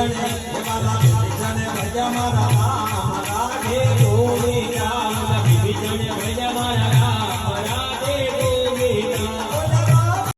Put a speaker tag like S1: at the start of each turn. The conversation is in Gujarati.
S1: જણે મારા જણે ભજ મારા રાધે ગોરી રામ જણે